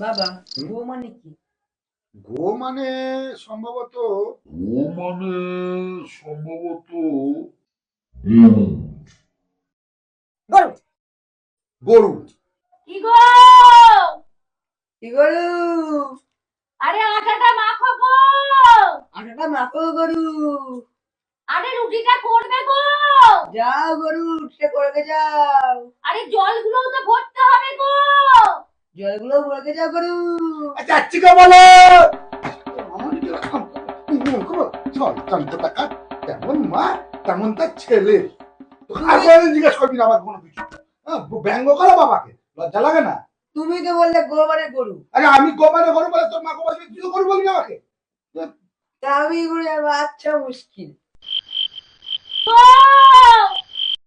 বাবা গো মানে কি? গো মানে সম্ভবত ও মানে সম্ভবত গরু। গরু। কি গো? কি গরু? আরে আটাটা মাখো গো। আটাটা মাখো গরু। আরে রুটিটা করবে গো। যাও গরু উঠে করে যাও। আরে জলগুলোও তো ভরতে জলগুলো বলকে যাচ্ছি বলো। এরকম করো? চল জানতো টাকা তেমন মা তেমন তার ছেলে। আর জিজ্ঞেস করবি না আমার কোনো কিছু। হ্যাঁ, ব্যঙ্গ করো বাবাকে লজ্জা লাগে না। তুমি তো বললে গো মানে গরু। আরে আমি গো মানে গরু বলে তোর মা গো বলবি তুই গরু বলবি না আমাকে? তা আমি গরু আচ্ছা মুশকিল।